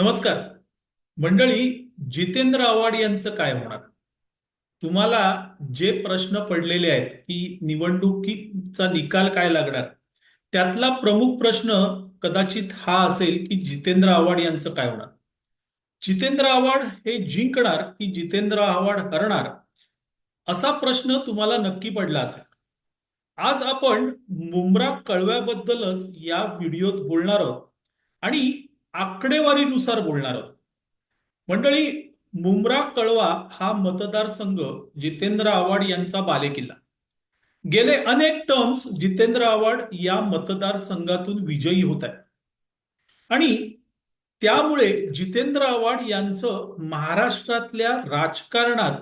नमस्कार. मंडळी जितेंद्र आव्हाड यांचं काय होणार? तुम्हाला जे प्रश्न पडलेले आहेत की निवडणुकीचा निकाल काय लागणार? त्यातला प्रमुख प्रश्न कदाचित हा असेल की जितेंद्र आव्हाड यांचं काय होणार? जितेंद्र आव्हाड हे जिंकणार की जितेंद्र आव्हाड हरणार? असा प्रश्न तुम्हाला नक्की पडला असेल. आज आपण मुंब्रा कळव्याबद्दलच या व्हिडिओत बोलणार आहोत. आणि आकडेवारीनुसार बोलणार आहोत. मंडळी मुंब्रा कळवा हा मतदारसंघ जितेंद्र आव्हाड यांचा बालेकिल्ला. गेले अनेक टर्म्स जितेंद्र आव्हाड या मतदारसंघातून विजयी होत आहेत. आणि त्यामुळे जितेंद्र आव्हाड यांचं महाराष्ट्रातल्या राजकारणात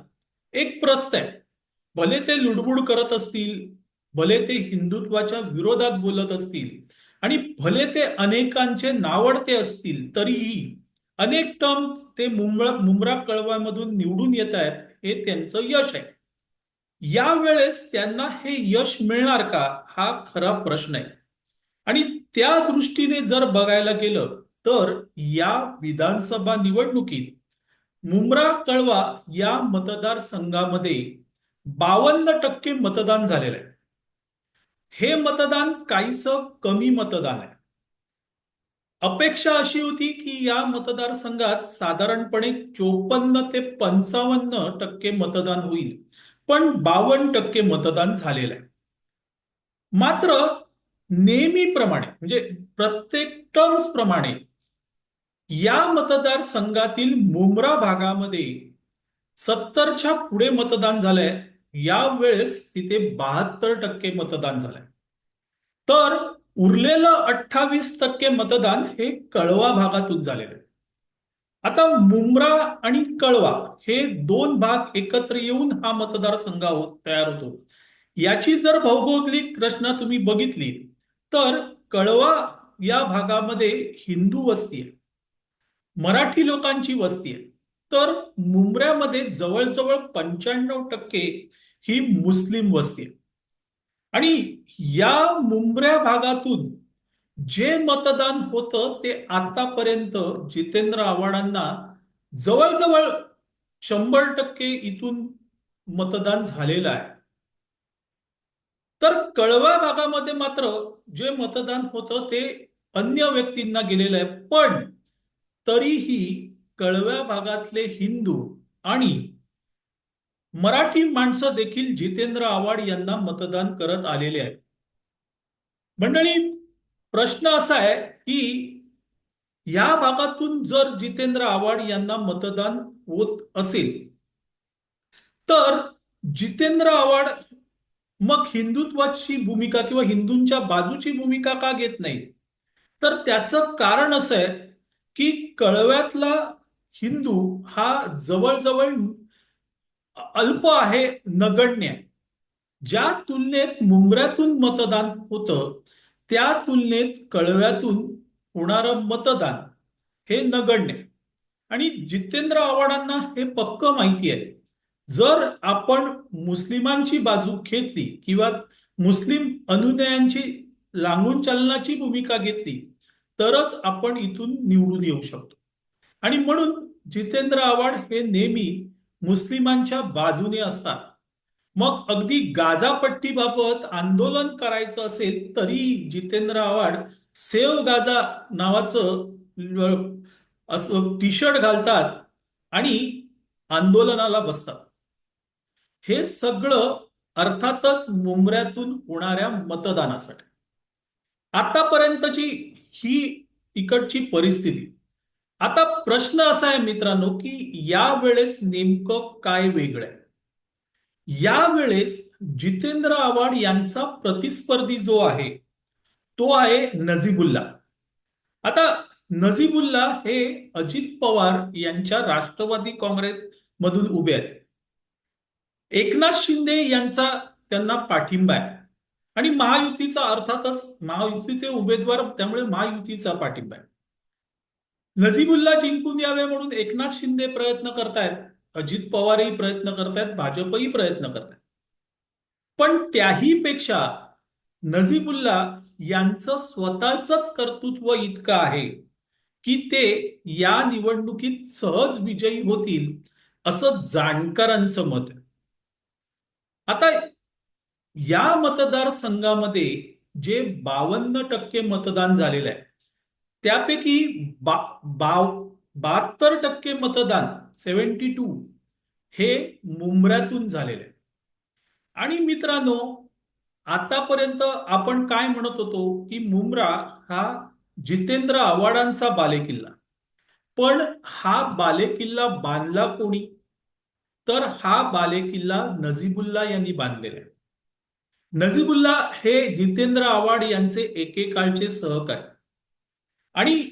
एक प्रस्त आहे. भले ते लुडबुड करत असतील भले ते हिंदुत्वाच्या विरोधात बोलत असतील आणि भले ते अनेकांचे नावडते असतील तरीही अनेक टर्म ते मुंबळा मुंब्रा कळवामधून निवडून येत आहेत हे त्यांचं यश आहे. यावेळेस त्यांना हे यश मिळणार का हा खरा प्रश्न आहे. आणि त्या दृष्टीने जर बघायला गेलं तर या विधानसभा निवडणुकीत मुंब्रा कळवा या मतदारसंघामध्ये बावन्न टक्के मतदान झालेलं आहे. हे मतदान काहीसं कमी मतदान आहे. अपेक्षा अशी होती की या मतदारसंघात साधारणपणे चोपन्न ते पंचावन्न टक्के मतदान होईल पण बावन्न टक्के मतदान झालेलं आहे. मात्र नेहमीप्रमाणे म्हणजे प्रत्येक टर्म्स प्रमाणे या मतदारसंघातील मुंब्रा भागामध्ये सत्तरच्या पुढे मतदान झालंय. यावेळेस तिथे बहात्तर टक्के मतदान झालंय. तर उरलेलं अठ्ठावीस टक्के मतदान हे कळवा भागातून झालेलं आहे. आता मुंब्रा आणि कळवा हे दोन भाग एकत्र येऊन हा मतदारसंघ होत तयार होतो. याची जर भौगोलिक रचना तुम्ही बघितली तर कळवा या भागामध्ये हिंदू वस्ती आहे मराठी लोकांची वस्ती आहे. तर मुंब्र्यामध्ये जवळजवळ पंच्याण्णव टक्के ही मुस्लिम वस्ती आहे. आणि या मुंब्र्या भागातून जे मतदान होतं ते आतापर्यंत जितेंद्र आव्हाडांना जवळजवळ शंभर टक्के इथून मतदान झालेलं आहे. तर कळवा भागामध्ये मात्र जे मतदान होतं ते अन्य व्यक्तींना गेलेलं आहे. पण तरीही कळव्या भागातले हिंदू आणि मराठी माणसं देखील जितेंद्र आव्हाड यांना मतदान करत आलेले आहेत. मंडळी प्रश्न असा आहे की या भागातून जर जितेंद्र आव्हाड यांना मतदान होत असेल तर जितेंद्र आव्हाड मग हिंदुत्वाची भूमिका किंवा हिंदूंच्या बाजूची भूमिका का घेत नाही तर त्याचं कारण असं आहे की कळव्यातला हिंदू हा जवळजवळ अल्प आहे नगण्य. ज्या तुलनेत मुंबऱ्यातून मतदान होतं त्या तुलनेत कळव्यातून होणारं मतदान हे नगण्य. आणि जितेंद्र आव्हाडांना हे पक्क माहिती आहे. जर आपण मुस्लिमांची बाजू घेतली किंवा मुस्लिम अनुनयांची लांबून चालनाची भूमिका घेतली तरच आपण इथून निवडून येऊ शकतो. आणि म्हणून जितेंद्र आव्हाड हे नेहमी मुस्लिमांच्या बाजूने असतात. मग अगदी गाजापट्टीबाबत आंदोलन करायचं असेल तरी जितेंद्र आव्हाड सेव गाजा नावाचं असं टी शर्ट घालतात आणि आंदोलनाला बसतात. हे सगळं अर्थातच मुंबऱ्यातून होणाऱ्या मतदानासाठी. आतापर्यंतची ही इकडची परिस्थिती. आता प्रश्न असा आहे मित्रांनो की यावेळेस नेमकं काय वेगळं आहे? यावेळेस जितेंद्र आव्हाड यांचा प्रतिस्पर्धी जो आहे तो आहे नजीबुल्ला आता नजीबुल्ला हे अजित पवार यांच्या राष्ट्रवादी काँग्रेस मधून उभे आहेत. एकनाथ शिंदे यांचा त्यांना पाठिंबा आहे. आणि महायुतीचा अर्थातच महायुतीचे उमेदवार त्यामुळे महायुतीचा पाठिंबा आहे. नजीबुल्ला जिंकून यावे म्हणून एकनाथ शिंदे प्रयत्न करतायत अजित पवारही प्रयत्न करतायत भाजपही प्रयत्न करतायत. पण त्याही पेक्षा नजीबुल्ला यांचं स्वतःच कर्तृत्व इतकं आहे की ते या निवडणुकीत सहज विजयी होतील असं जाणकारांचं मत आहे. आता या मतदारसंघामध्ये जे बावन्न टक्के मतदान झालेलं आहे त्यापैकी बा बाव बहात्तर टक्के मतदान सेवन्टी टू हे मुंबऱ्यातून झालेलं आहे आणि मित्रांनो आतापर्यंत आपण काय म्हणत होतो की मुंब्रा हा जितेंद्र आव्हाडांचा बालेकिल्ला. पण हा बालेकिल्ला बांधला कोणी? तर हा बालेकिल्ला नजीबुल्ला यांनी बांधलेला आहे. नजीबुल्ला हे जितेंद्र आव्हाड यांचे एकेकाळचे सहकारी. आणि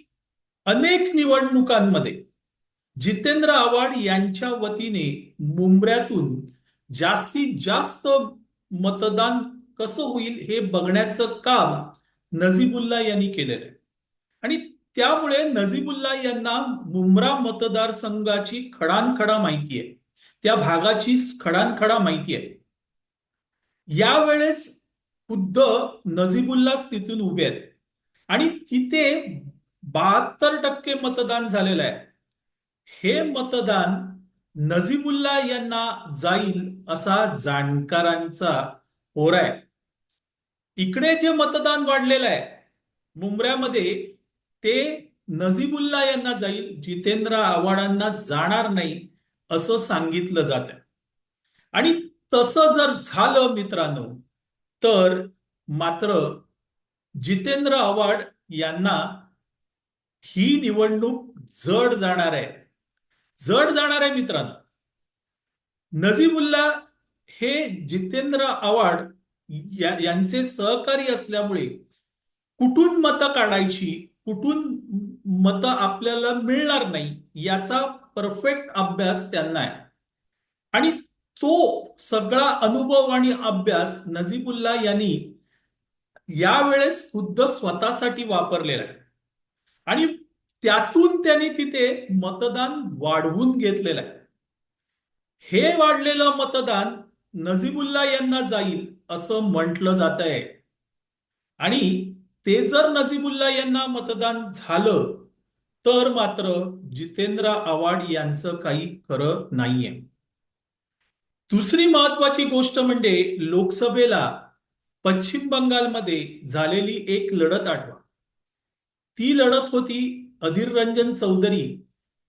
अनेक निवडणुकांमध्ये जितेंद्र आव्हाड यांच्या वतीने मुंबऱ्यातून जास्तीत जास्त मतदान कसं होईल हे बघण्याचं काम नजीबुल्ला यांनी केलेलं आहे. आणि त्यामुळे नजीबुल्ला यांना मुंब्रा मतदारसंघाची खडानखडा माहिती आहे. त्या भागाची खडानखडा माहिती आहे. यावेळेस खुद्द नजीबुल्लाच तिथून उभे आहेत. आणि तिथे बहात्तर टक्के मतदान झालेलं आहे. हे मतदान नजीबुल्ला यांना जाईल असा जाणकारांचा होरा आहे. इकडे जे मतदान वाढलेलं आहे मुंबऱ्यामध्ये ते नजीबुल्ला यांना जाईल जितेंद्र आव्हाडांना जाणार नाही असं सांगितलं जात आहे. आणि तसं जर झालं मित्रांनो तर मात्र जितेंद्र आव्हाड यांना ही निवडणूक जड जाणार आहे. जड जाणार आहे मित्रांनो. नजीबुल्ला हे जितेंद्र आव्हाड या- यांचे सहकारी असल्यामुळे कुठून मतं काढायची कुठून मतं आपल्याला मिळणार नाही याचा परफेक्ट अभ्यास त्यांना आहे. आणि तो सगळा अनुभव आणि अभ्यास नजीबुल्ला यांनी यावेळेस खुद्द स्वतःसाठी वापरलेला आहे. आणि त्यातून त्यांनी तिथे मतदान वाढवून घेतलेलं आहे. हे वाढलेलं मतदान नजीबुल्ला यांना जाईल असं म्हटलं जात आहे. आणि ते जर नजीबुल्ला यांना मतदान झालं तर मात्र जितेंद्र आव्हाड यांचं काही खरं नाहीये. दुसरी महत्वाची गोष्ट म्हणजे लोकसभेला पश्चिम बंगालमध्ये झालेली एक लढत आठवा. ती लढत होती अधीर रंजन चौधरी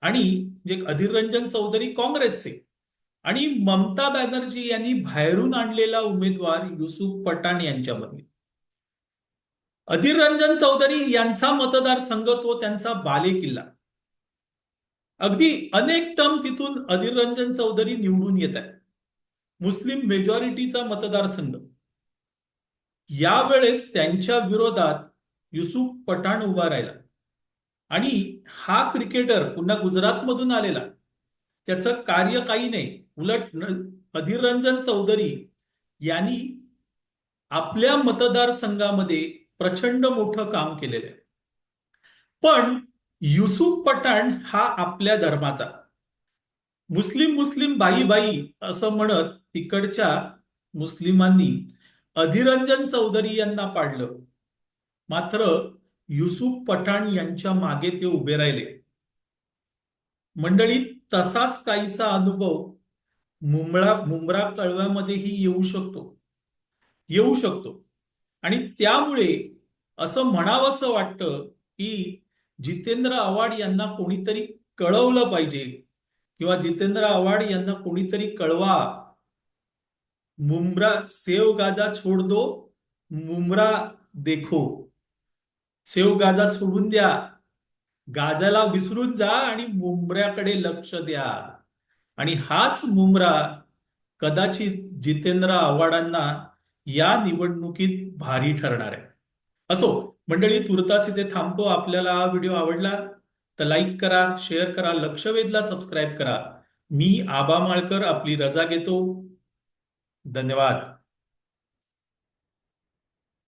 आणि म्हणजे जे अधीर रंजन चौधरी काँग्रेसचे. आणि ममता बॅनर्जी यांनी बाहेरून आणलेला उमेदवार युसुफ पठाण यांच्यामध्ये अधीर रंजन चौधरी यांचा मतदारसंघ तो त्यांचा बालेकिल्ला. अगदी अनेक टर्म तिथून अधीर रंजन चौधरी निवडून येत आहेत. मुस्लिम मेजॉरिटीचा मतदारसंघ यावेळेस त्यांच्या विरोधात युसुफ पठाण उभा राहिला. आणि हा क्रिकेटर पुन्हा गुजरातमधून आलेला. त्याचं कार्य काही नाही. उलट अधीर रंजन चौधरी यांनी आपल्या मतदारसंघामध्ये प्रचंड मोठं काम केलेलं आहे. पण युसुफ पठाण हा आपल्या धर्माचा. मुस्लिम मुस्लिम बाई बाई असं म्हणत तिकडच्या मुस्लिमांनी अधिरंजन चौधरी यांना पाडलं. मात्र युसुफ पठाण यांच्या मागे ते उभे राहिले. मंडळी तसाच काहीसा अनुभव मुंबळा मुंब्रा कळव्यामध्येही येऊ शकतो. येऊ शकतो. आणि त्यामुळे असं म्हणावंसं वाटतं की जितेंद्र आव्हाड यांना कोणीतरी कळवलं पाहिजे किंवा जितेंद्र आव्हाड यांना कोणीतरी कळवा. मुंब्रा सेव गाजा छोड दो मुंब्रा देखो. सेव गाजा सोडून द्या. गाजाला विसरून जा आणि मुंबऱ्याकडे लक्ष द्या. आणि हाच मुंब्रा कदाचित जितेंद्र आव्हाडांना या निवडणुकीत भारी ठरणार आहे. असो मंडळी तुर्तास इथे थांबतो. आपल्याला हा व्हिडिओ आवडला तर लाईक करा शेअर करा लक्षवेधला सबस्क्राईब करा. मी आबा माळकर आपली रजा घेतो. धन्यवाद.